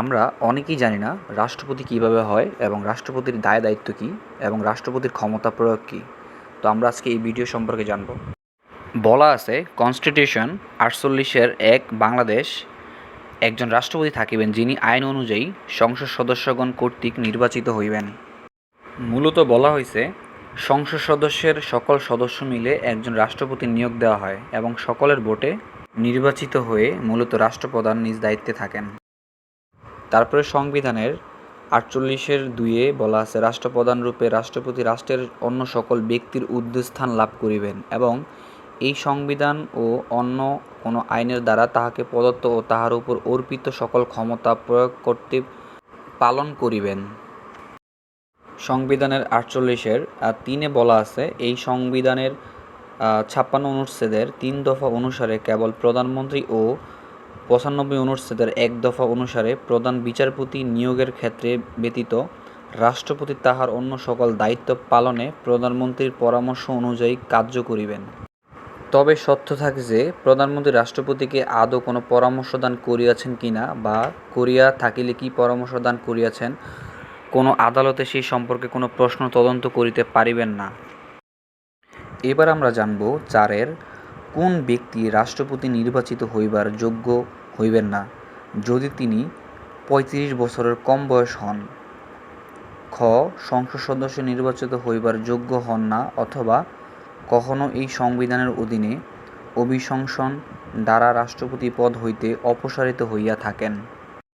আমরা অনেকেই জানি না রাষ্ট্রপতি কীভাবে হয় এবং রাষ্ট্রপতির দায় দায়িত্ব কী এবং রাষ্ট্রপতির ক্ষমতা প্রয়োগ কী। তো আমরা আজকে এই ভিডিও সম্পর্কে জানব। বলা আছে, কনস্টিটিউশন আটচল্লিশের এক বাংলাদেশ একজন রাষ্ট্রপতি থাকিবেন যিনি আইন অনুযায়ী সংসদ সদস্যগণ কর্তৃক নির্বাচিত হইবেন। মূলত বলা হয়েছে সংসদ সদস্যের সকল সদস্য মিলে একজন রাষ্ট্রপতি নিয়োগ দেওয়া হয় এবং সকলের ভোটে নির্বাচিত হয়ে মূলত রাষ্ট্রপ্রধান নিজ দায়িত্বে থাকেন। তারপরে সংবিধানের আটচল্লিশের দুইয়ে বলা আছে, রাষ্ট্রপ্রধান রূপে রাষ্ট্রপতি রাষ্ট্রের অন্য সকল ব্যক্তির উদ্ধস্থান লাভ করিবেন এবং এই সংবিধান ও অন্য কোনো আইনের দ্বারা তাহাকে প্রদত্ত ও তাহার উপর অর্পিত সকল ক্ষমতা প্রয়োগ করতে পালন করিবেন। সংবিধানের আটচল্লিশের তিনে বলা আছে, এই সংবিধানের ছাপ্পান্ন অনুচ্ছেদের তিন দফা অনুসারে কেবল প্রধানমন্ত্রী ও পঁচানব্বই অনুচ্ছেদের এক দফা অনুসারে প্রধান বিচারপতি নিয়োগের ক্ষেত্রে ব্যতীত রাষ্ট্রপতি তাহার অন্য সকল দায়িত্ব পালনে প্রধানমন্ত্রীর পরামর্শ অনুযায়ী কার্য করিবেন। তবে সত্য থাকে যে, প্রধানমন্ত্রী রাষ্ট্রপতিকে আদৌ কোনো পরামর্শ দান করিয়াছেন কিনা বা করিয়া থাকিলে কি পরামর্শ দান করিয়াছেন, কোনো আদালতে সেই সম্পর্কে কোনো প্রশ্ন তদন্ত করিতে পারিবেন না। এবার আমরা জানব চারের কোন ব্যক্তি রাষ্ট্রপতি নির্বাচিত হইবার যোগ্য হইবেন না, যদি তিনি পঁয়ত্রিশ বছরের কম বয়স হন? খ. সংসদ সদস্য নির্বাচিত হইবার যোগ্য হন না অথবা কখনো এই সংবিধানের অধীনে অভিশংসন দ্বারা রাষ্ট্রপতি পদ হইতে অপসারিত হইয়া থাকেন।